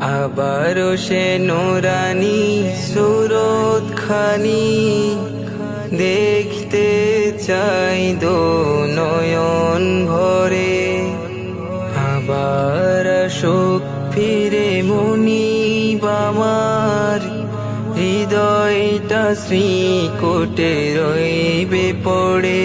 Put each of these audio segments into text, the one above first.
আবারও সে নোরানি সুরত খানি দেখতে চাই দো নয়ন ভরে। আবার সুখ ফিরে মনি বামার, হৃদয়টা শ্রীকোটে রইবে পড়ে।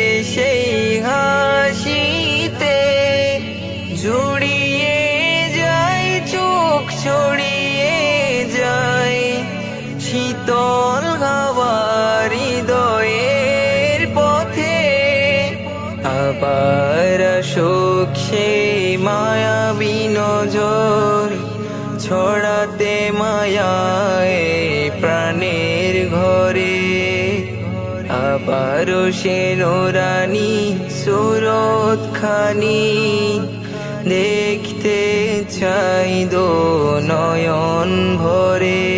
জুড়িয়ে যায় চোখ ছড়িয়ে যায় শীতল হাওয়ার হৃদয়ের পথে আবার শোক সেই মায়াবী নজর ছড়াতে মায়ায় প্রাণের ঘরে। আবারও সে নোরানি সুরত খানি দেখতে চাই দো নয়ন ভরে।